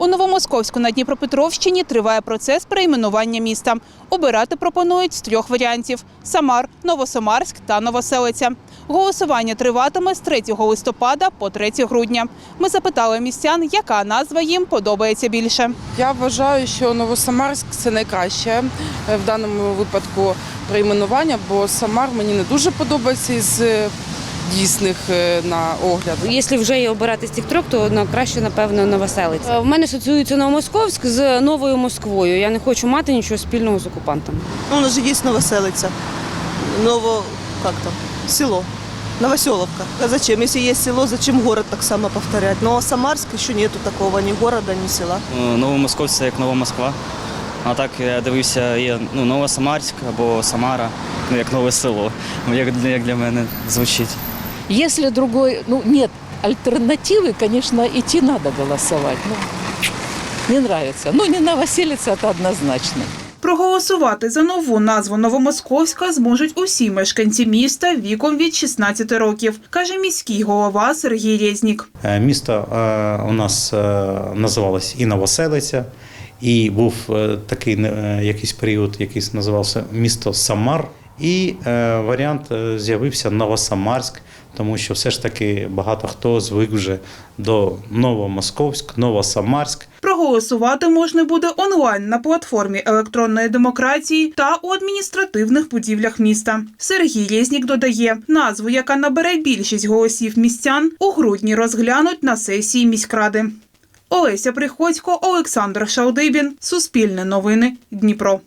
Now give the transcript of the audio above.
У Новомосковську на Дніпропетровщині триває процес перейменування міста. Обирати пропонують з трьох варіантів: Самар, Новосамарськ та Новоселиця. Голосування триватиме з 3 листопада по 3 грудня. Ми запитали містян, яка назва їм подобається більше. Я вважаю, що Новосамарськ це найкраще е, в даному випадку перейменування, бо Самар мені не дуже подобається із е, дійсних е, на огляд. Якщо вже є обирати з цих трьох, то на краще, напевно, Новоселиця. В мене асоціюється Новомосковськ з новою Москвою. Я не хочу мати нічого спільного з окупантами. Ну, у нас же есть Новоселица. Ново... как там? Село. Новоселовка. А зачем? Если есть село, зачем город так само повторять? Но Самарск еще нету такого ни города, ни села. Ну, Новомосковськ це як Нова Москва. А так я дивився, є ну, Новосамарськ або Самара, ну як нове село. Ну, Як для, як для мене звучить. Если другой, ну нет альтернативы, конечно, идти надо голосовать. Ну, не нравится. Ну, не новоселиться, это однозначно. Проголосувати за нову назву Новомосковська зможуть усі мешканці міста віком від 16 років, каже міський голова Сергій Резнік. Е, Місто е, у нас е, називалось і Новоселиця, і був е, такий е, якийсь період, який називався місто Самар. І е, варіант з'явився Новосамарськ, тому що все ж таки багато хто звик вже до Новомосковськ, Новосамарськ. Проголосувати можна буде онлайн на платформі електронної демократії та у адміністративних будівлях міста. Сергій Резнік додає, назву, яка набере більшість голосів містян, у грудні розглянуть на сесії міськради. Олеся Приходько, Олександр Шалдибін, Суспільне новини, Дніпро.